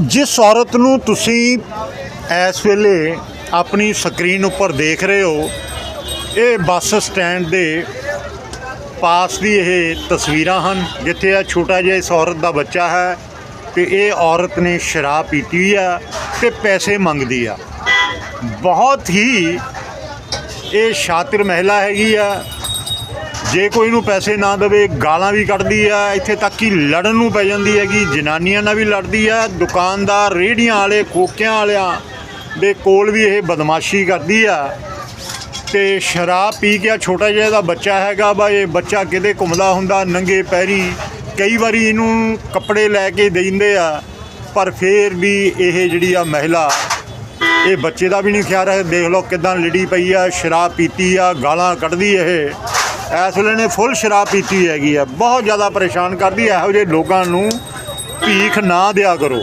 ਜਿਸ ਔਰਤ ਨੂੰ ਤੁਸੀਂ ਇਸ ਵੇਲੇ ਆਪਣੀ ਸਕਰੀਨ ਉੱਪਰ ਦੇਖ ਰਹੇ ਹੋ, ਇਹ ਬੱਸ ਸਟੈਂਡ ਦੇ ਪਾਸ ਦੀ ਇਹ ਤਸਵੀਰਾਂ ਹਨ, ਜਿੱਥੇ ਆ ਛੋਟਾ ਜਿਹਾ ਇਸ ਔਰਤ ਦਾ ਬੱਚਾ ਹੈ ਤੇ ਇਹ ਔਰਤ ਨੇ ਸ਼ਰਾਬ ਪੀਤੀ ਆ ਤੇ ਪੈਸੇ ਮੰਗਦੀ ਆ। ਬਹੁਤ ਹੀ ਇਹ ਸ਼ਾਤਿਰ ਮਹਿਲਾ ਹੈਗੀ ਆ। ਜੇ ਕੋਈ ਨੂੰ ਪੈਸੇ ਨਾ ਦੇਵੇ, ਗਾਲਾਂ ਵੀ ਕੱਢਦੀ ਆ, ਇੱਥੇ ਤੱਕ ਕਿ ਲੜਨ ਨੂੰ ਪੈ ਜਾਂਦੀ ਹੈਗੀ, ਜਨਾਨੀਆਂ ਨਾਲ ਵੀ ਲੜਦੀ ਆ, ਦੁਕਾਨਦਾਰ ਰੇੜੀਆਂ ਵਾਲੇ, ਕੋਕਿਆਂ ਵਾਲਿਆਂ ਦੇ ਕੋਲ ਵੀ ਇਹ ਬਦਮਾਸ਼ੀ ਕਰਦੀ ਆ। ਤੇ ਸ਼ਰਾਬ ਪੀ ਕੇ ਆ, ਛੋਟਾ ਜਿਹਾ ਦਾ ਬੱਚਾ ਹੈਗਾ ਵਾ, ਇਹ ਬੱਚਾ ਕਿਤੇ ਘੁੰਮਦਾ ਹੁੰਦਾ, ਨੰਗੇ ਪੈਰੀ, ਕਈ ਵਾਰੀ ਇਹਨੂੰ ਕੱਪੜੇ ਲੈ ਕੇ ਦੇ ਦਿੰਦੇ ਆ, ਪਰ ਫੇਰ ਵੀ ਇਹ ਜਿਹੜੀ ਆ ਮਹਿਲਾ, ਇਹ ਬੱਚੇ ਦਾ ਵੀ ਨਹੀਂ ਖਿਆਲ ਰੱਖ ਦੇਖ ਲਓ ਕਿਦਾਂ ਲੜੀ ਪਈ ਆ, ਸ਼ਰਾਬ ਪੀਤੀ ਆ, ਗਾਲਾਂ ਕੱਢਦੀ ਇਹ। ਇਸ ਵੇਲੇ ਨੇ ਫੁੱਲ ਸ਼ਰਾਬ ਪੀਤੀ ਹੈਗੀ ਆ। ਬਹੁਤ ਜ਼ਿਆਦਾ ਪਰੇਸ਼ਾਨ ਕਰਦੀ ਹੈ ਇਹੋ ਜਿਹੇ ਲੋਕਾਂ ਨੂੰ ਭੀਖ ਨਾ ਦਿਆ ਕਰੋ।